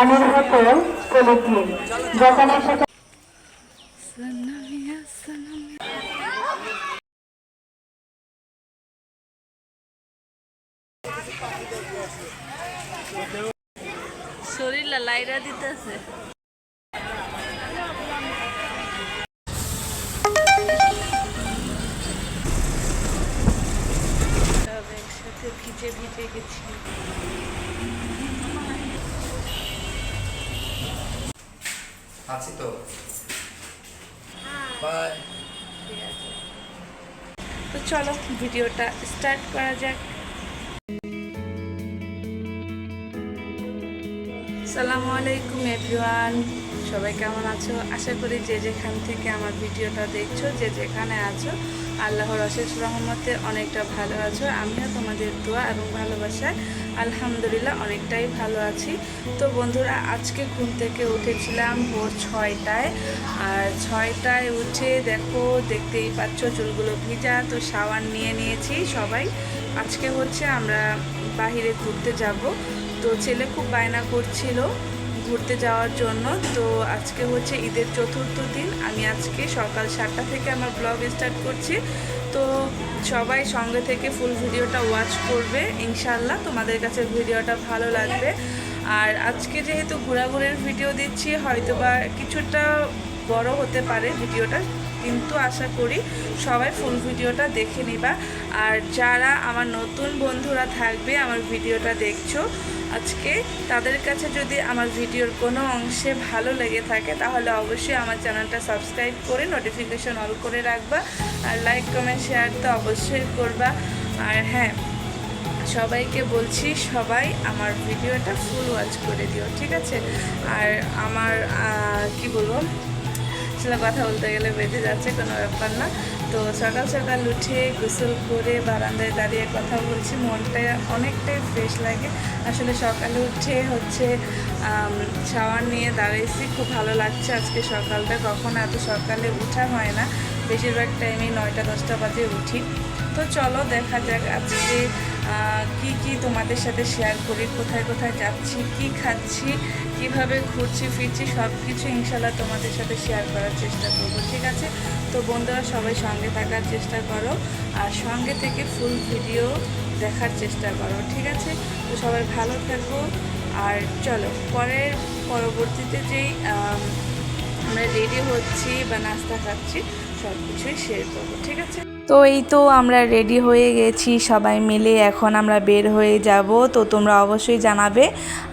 পানির বোতল পলিথিন যখন সেখানে স্টার্ট করা যাক। সালাম আলাইকুম, এভরিওয়ান। সবাই কেমন আছো? আশা করি যে যেখান থেকে আমার ভিডিওটা দেখছ, যে যেখানে আছো আল্লাহর অশেষ রহমতে অনেকটা ভালো আছো। আমিও তোমাদের দোয়া এবং ভালোবাসায় আলহামদুলিল্লাহ অনেকটাই ভালো আছি। তো বন্ধুরা, আজকে ঘুম থেকে উঠেছিলাম ভোর ছয়টায়। আর ছয়টায় উঠে দেখো, দেখতেই পাচ্ছ চুলগুলো ভিজা, তো শাওয়ার নিয়ে নিয়েছি সবাই। আজকে হচ্ছে আমরা বাহিরে ঘুরতে যাব। তো ছেলে খুব বায়না করছিল। ঘুরতে যাওয়ার জন্য। তো আজকে হচ্ছে ঈদের চতুর্থ দিন। আমি আজকে সকাল সাতটা থেকে আমার ব্লগ স্টার্ট করছি। তো সবাই সঙ্গে থেকে ফুল ভিডিওটা ওয়াচ করবে ইনশাল্লাহ তোমাদের কাছে ভিডিওটা ভালো লাগবে। আর আজকে যেহেতু ঘোরাঘুরির ভিডিও দিচ্ছি হয়তো বা কিছুটা বড় হতে পারে ভিডিওটা। কিন্তু আশা করি সবাই ফুল ভিডিওটা দেখে নিবা। আর যারা আমার নতুন বন্ধুরা থাকবে, আমার ভিডিওটা দেখছ, আজকে তাদের কাছে যদি আমার ভিডিওর কোনো অংশে ভালো লেগে থাকে, তাহলে অবশ্যই আমার চ্যানেলটা সাবস্ক্রাইব করে নোটিফিকেশন অল করে রাখবা। আর লাইক কমেন্ট শেয়ার তো অবশ্যই করবা। আর হ্যাঁ সবাইকে বলছি, সবাই আমার ভিডিওটা ফুল ওয়াচ করে দিও, ঠিক আছে? আর আমার কি বলব? আসলে কথা বলতে গেলে বেঁধে যাচ্ছে, কোনো ব্যাপার না। তো সকাল সকাল উঠে গোসল করে বারান্দায় দাঁড়িয়ে কথা বলছি, মনটা অনেকটাই ফ্রেশ লাগে। আসলে সকালে উঠে হচ্ছে শাওয়ার নিয়ে দাঁড়িয়েছি খুব ভালো লাগছে আজকে সকালটা। কখনো এত সকালে উঠা হয় না। বেশিরভাগ টাইমেই নয়টা, দশটা বাজে উঠি। তো চলো দেখা যাক আজকে কি কি তোমাদের সাথে শেয়ার করি, কোথায় কোথায় যাচ্ছি, কি খাচ্ছি, কীভাবে ঘুরছি, ফিরছি সব কিছু ইনশাল্লাহ তোমাদের সাথে শেয়ার করার চেষ্টা করব, ঠিক আছে? তো বন্ধুরা, সবাই সঙ্গে থাকার চেষ্টা করো আর সঙ্গে থেকে ফুল ভিডিও দেখার চেষ্টা করো, ঠিক আছে? তো সবাই ভালো থাকো আর চলো, পরের, পরবর্তীতে যেই আমরা রেডি হচ্ছি বা নাস্তা খাচ্ছি তো এই তো আমরা রেডি হয়ে গেছি, সবাই মিলে এখন আমরা বের হয়ে যাব। তো তোমরা অবশ্যই জানাবে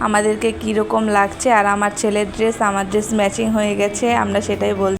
আমাদেরকে কীরকম লাগছে। আর আমার ছেলের ড্রেস আমার ড্রেস ম্যাচিং হয়ে গেছে, আমরা সেটাই বল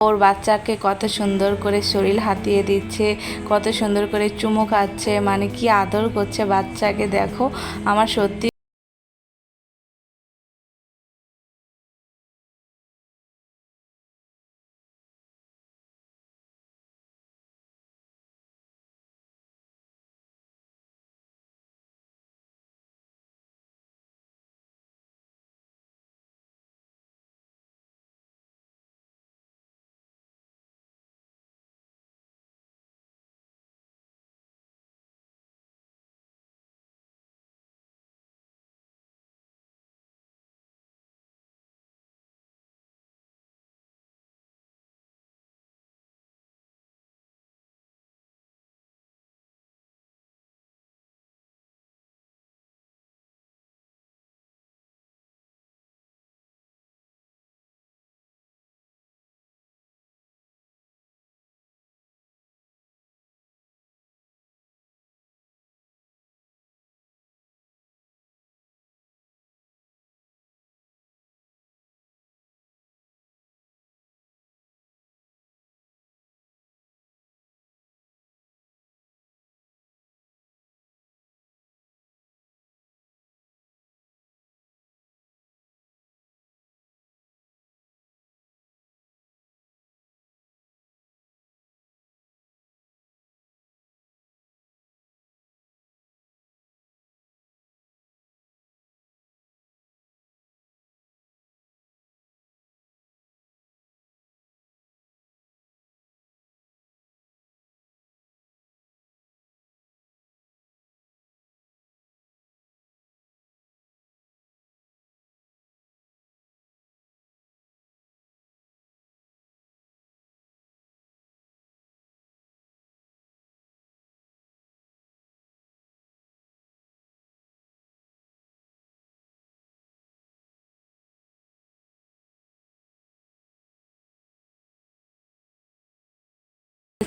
ওর বাচ্চাকে কত সুন্দর করে শরীর হাতিয়ে দিচ্ছে, কত সুন্দর করে চুমু খাচ্ছে মানে কি আদর করছে বাচ্চাকে, দেখো। আমার সত্যি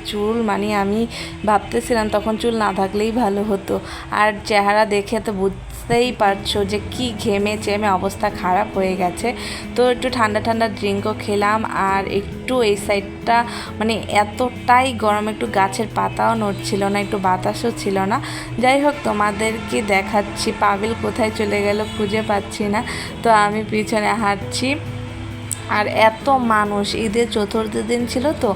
চুল মানে আমি ভাবতেছিলাম তখন চুল না থাকলেই ভালো হতো। আর চেহারা দেখে তো বুঝতেই পারছ যে কি ঘেমে চেমে অবস্থা খারাপ হয়ে গেছে। তো একটু ঠান্ডা ঠান্ডা ড্রিঙ্কও খেলাম আর একটু এই সাইডটা মানে এতটাই গরম, একটু গাছের পাতাও নড়ছিল না, একটু বাতাসও ছিল না। যাই হোক, তোমাদেরকে দেখাচ্ছি, পাবেল কোথায় চলে গেল খুঁজে পাচ্ছি না। তো আমি পিছনে হাঁটছি। আর এত মানুষ, ঈদের চতুর্থ দিন ছিল তো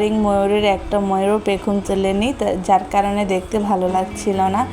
ময়ূরের একটা ময়ূরও পেখম তোলেনি তা- যার কারণে দেখতে ভালো লাগছিল না।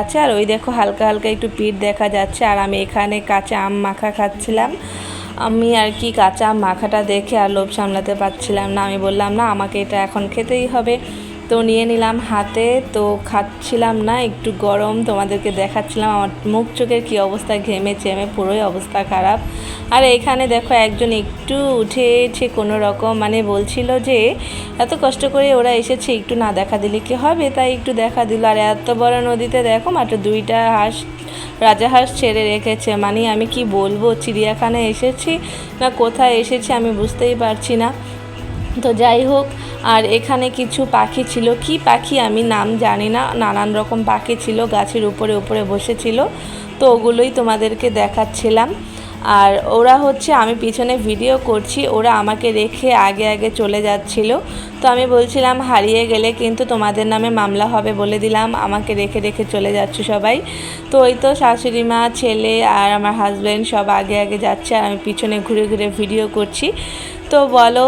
আছে, আর ওই দেখো হালকা হালকা একটু পিঠ দেখা যাচ্ছে, আর আমি এখানে কাঁচা আম মাখা খাচ্ছিলাম। আমি আর কি কাঁচা আম মাখাটা দেখে আর লোভ সামলাতে পারছিলাম না। আমি বললাম, না, আমাকে এটা এখন খেতেই হবে। তো নিয়ে নিলাম হাতে। তো খাচ্ছিলাম না, একটু গরম। তোমাদেরকে দেখাচ্ছিলাম, আমার মুখ চোখের কী অবস্থা, ঘেমে চেমে, পুরোই অবস্থা খারাপ। আর এখানে দেখো, একজন একটু উঠেছে কোনো রকম মানে বলছিল যে, এত কষ্ট করে ওরা এসেছে, একটু না দেখা দিলে কি হবে? তাই একটু দেখা দিল। আর এত বড় নদীতে দেখো, মাত্র দুইটা হাঁস রাজাহাঁস ছেড়ে রেখেছে। মানে আমি কি বলব, চিড়িয়াখানায় এসেছি না কোথায় এসেছি আমি বুঝতেই পারছি না। তো যাই হোক, আর এখানে কিছু পাখি ছিল। কি পাখি আমি নাম জানি না, নানান রকম পাখি ছিল, গাছের উপরে উপরে বসেছিল। তো ওগুলোই তোমাদেরকে দেখাচ্ছিলাম। আর ওরা হচ্ছে, আমি পিছনে ভিডিও করছি, ওরা আমাকে রেখে আগে আগে চলে যাচ্ছিল। তো আমি বলছিলাম, হারিয়ে গেলে কিন্তু তোমাদের নামে মামলা হবে বলে দিলাম। আমাকে রেখে রেখে চলে যাচ্ছে সবাই। তো ওই তো শাশুড়ি মা, ছেলে আর আমার হাজব্যান্ড সব আগে আগে যাচ্ছে, আর আমি পিছনে ঘুরে ঘুরে ভিডিও করছি। তো বলো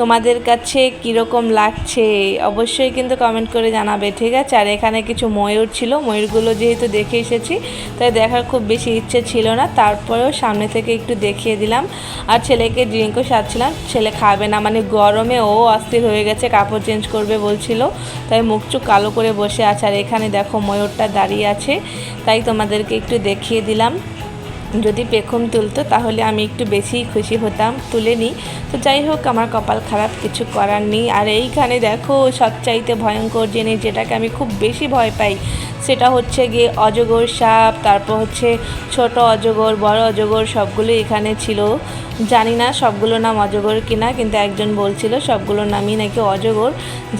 তোমাদের কাছে কীরকম লাগছে, অবশ্যই কিন্তু কমেন্ট করে জানাবে, ঠিক আছে? আর এখানে কিছু ময়ূর ছিল, ময়ূরগুলো যেহেতু দেখে এসেছি, তাই দেখার খুব বেশি ইচ্ছে ছিল না, তারপরেও সামনে থেকে একটু দেখিয়ে দিলাম। আর ছেলেকে ড্রিঙ্কও সারছিলাম, ছেলে খাবে না মানে গরমে ও অস্থির হয়ে গেছে, কাপড় চেঞ্জ করবে বলছিল, তাই মুখ চুখ কালো করে বসে আছে। আর এখানে দেখো ময়ূরটা দাঁড়িয়ে আছে, তাই তোমাদেরকে একটু দেখিয়ে দিলাম। যদি পেখম তুলতো, তাহলে আমি একটু বেশি খুশি হতাম, তুলে নিই। তো যাই হোক, আমার কপাল খারাপ, কিছু করার নেই। আর এইখানে দেখো, সবচাইতে ভয়ঙ্কর জিনিস যেটাকে আমি খুব বেশি ভয় পাই, সেটা হচ্ছে গিয়ে অজগর সাপ, তারপর হচ্ছে ছোট অজগর, বড় অজগর, সবগুলো এখানে ছিল। জানি না সবগুলো নাম অজগর কিনা, কিন্তু একজন বলছিল সবগুলোর নামই নাকি অজগর।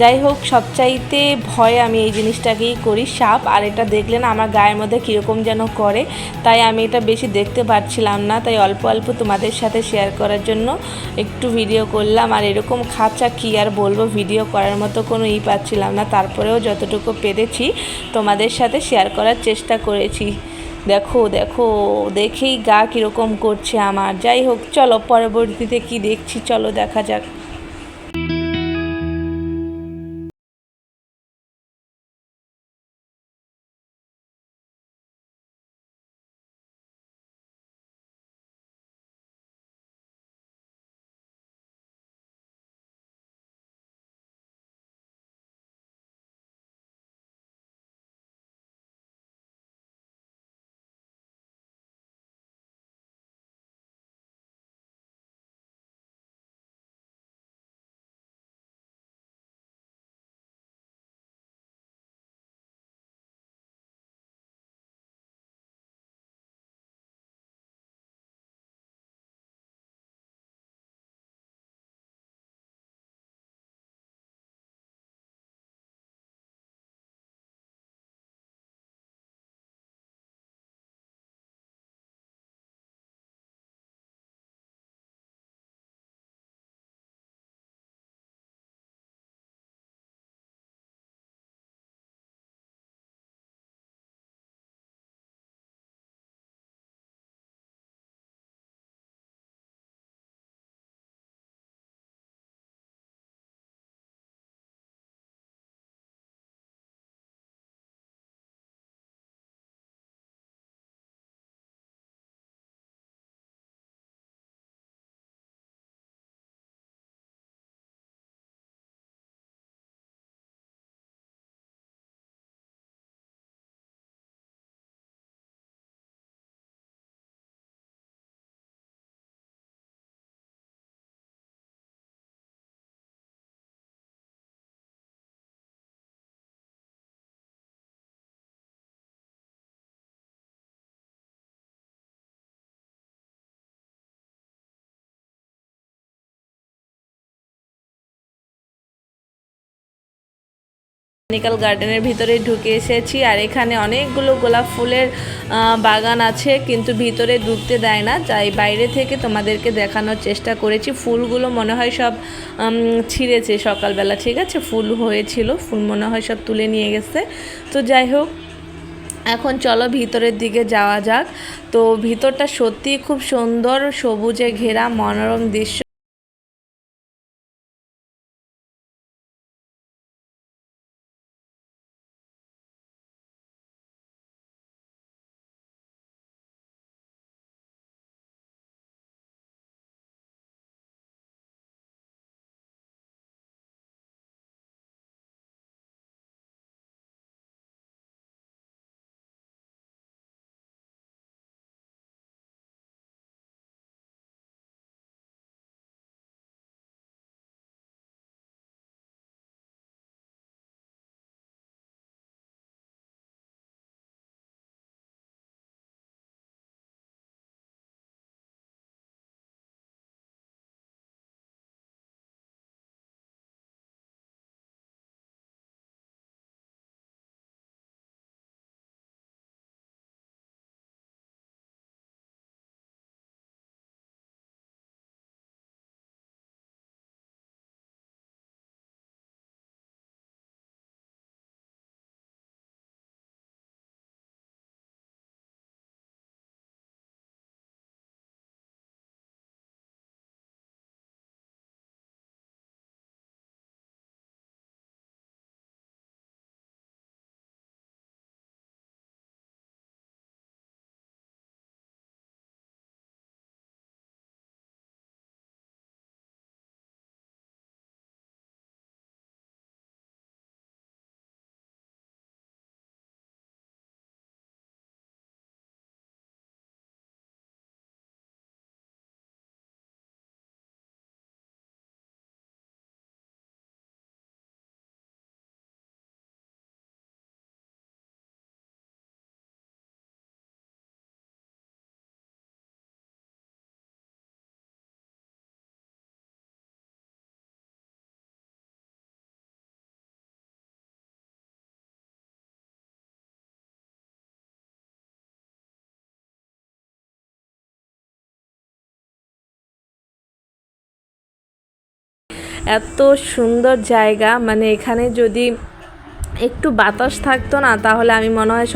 যাই হোক, সবচাইতে ভয় আমি এই জিনিসটাকেই করি, সাপ। আর এটা দেখলে না, আমার গায়ের মধ্যে কীরকম যেন করে, তাই আমি এটা বেশি দেখতে পাচ্ছিলাম না, তাই অল্প অল্প তোমাদের সাথে শেয়ার করার জন্য একটু ভিডিও করলাম। আর এরকম খাঁচা কী আর বলব ভিডিও করার মতো কোনো ই পাচ্ছিলাম না। তারপরেও যতটুকু পেরেছি, তোমাদের সাথে শেয়ার করার চেষ্টা করেছি। দেখো দেখো, দেখেই গা কীরকম করছে আমার। যাই হোক, চলো পরবর্তীতে কি দেখছি, চলো দেখা যাক। বোটানিক্যাল গার্ডেনের ভিতরে ঢুকে এসেছি আর এখানে অনেকগুলো গোলাপ ফুলের বাগান আছে কিন্তু ভিতরে ঢুকতে দেয় না। তাই বাইরে থেকে তোমাদেরকে দেখানোর চেষ্টা করেছি। ফুলগুলো মনে হয় সব ছিঁড়েছে সকালবেলা, ঠিক আছে? ফুল হয়েছিল, ফুল মনে হয় সব তুলে নিয়ে গেছে। তো যাই হোক, এখন চলো ভিতরের দিকে যাওয়া যাক। তো ভিতরটা সত্যিই খুব সুন্দর, সবুজে ঘেরা, মনোরম দৃশ্য। এত সুন্দর জায়গা। মানে এখানে যদি একটু বাতাস থাকতো না তাহলে আমি মনে হয়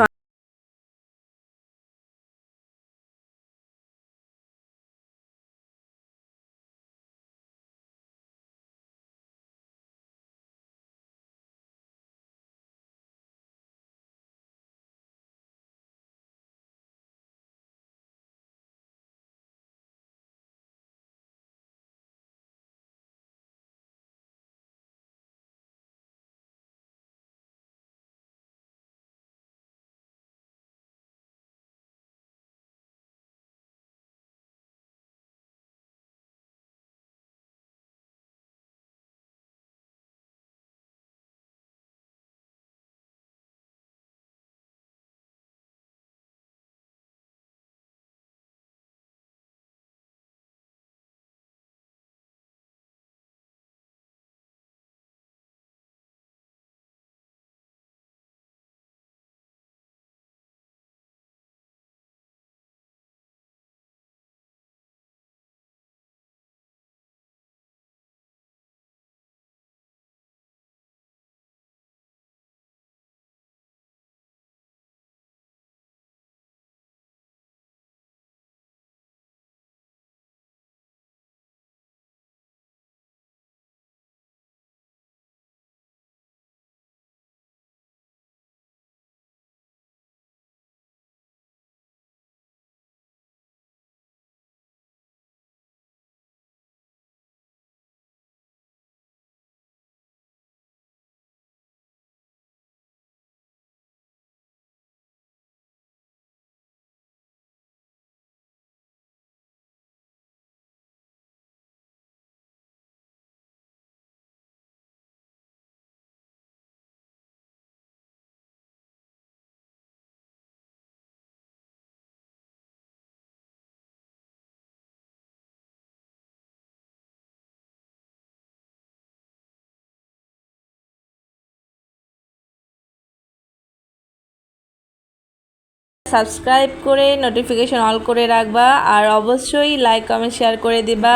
সাবস্ক্রাইব করে নোটিফিকেশন অল করে রাখবা, আর অবশ্যই লাইক কমেন্ট শেয়ার করে দিবা,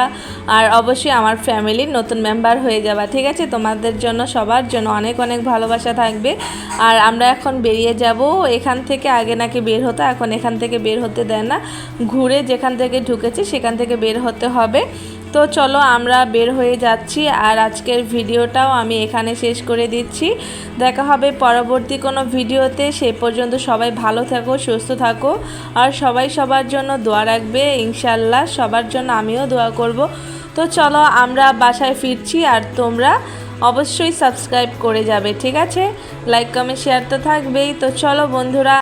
আর অবশ্যই আমার ফ্যামিলির নতুন মেম্বার হয়ে যাবা, ঠিক আছে? তোমাদের জন্য, সবার জন্য অনেক অনেক ভালোবাসা থাকবে। আর আমরা এখন বেরিয়ে যাব, এখান থেকে আগে নাকি বের হতো, এখন এখান থেকে বের হতে দেয় না। ঘুরে যেখান থেকে ঢুকেছি, সেখান থেকে বের হতে হবে। তো চলো আমরা বের হয়ে যাচ্ছি আর আজকের ভিডিওটাও আমি এখানে শেষ করে দিচ্ছি। দেখা হবে পরবর্তী কোনো ভিডিওতে। সে পর্যন্ত সবাই ভালো থাকো, সুস্থ থাকো আর সবাই সবার জন্য দোয়া রাখবে ইনশাল্লাহ সবার জন্য আমিও দোয়া করব। তো চলো আমরা বাসায় ফিরছি আর তোমরা অবশ্যই সাবস্ক্রাইব করে যাবে, ঠিক আছে? লাইক, কমেন্ট, শেয়ার তো থাকবেই। তো চলো বন্ধুরা।